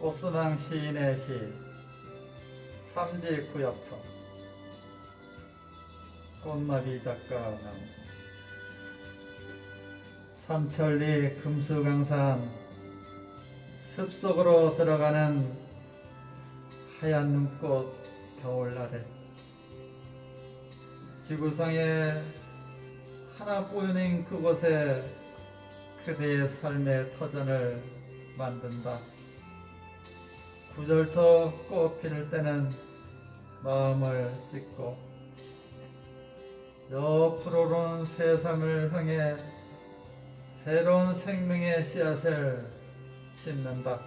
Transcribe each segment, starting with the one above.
꽃순왕 시인의 시 삼지 구엽청 꽃나비 작가 낭송 삼천리 금수강산 습속으로 들어가는 하얀 눈꽃 겨울날에 지구상에 하나뿐인 그곳에 그대의 삶의 터전을 만든다. 구절초 꽃 피는 때는 마음을 씻고 옆으로는 세상을 향해 새로운 생명의 씨앗을 심는다.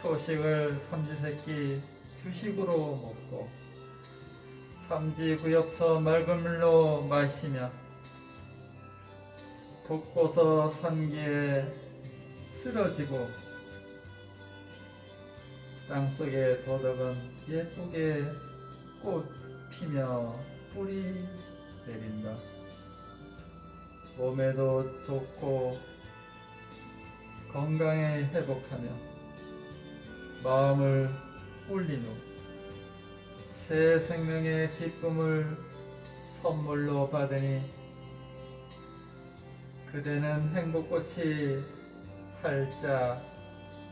초식을 삼지새끼 휴식으로 먹고 삼지구엽서 맑은 물로 마시며 독고서 산기에 쓰러지고 땅속에 도덕은 예쁘게 꽃 피며 뿌리 내린다. 몸에도 좋고 건강에 회복하며 마음을 울린 후 새 생명의 기쁨을 선물로 받으니 그대는 행복꽃이 활짝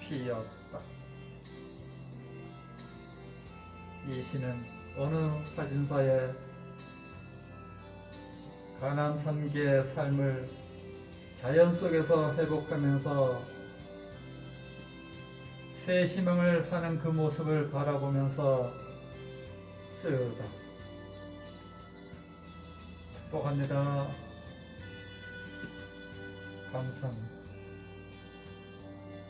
피었다. 이 시는 어느 사진사의 가남 삼계의 삶을 자연 속에서 회복하면서 새 희망을 사는 그 모습을 바라보면서 쓰다. 축복합니다. 감사합니다.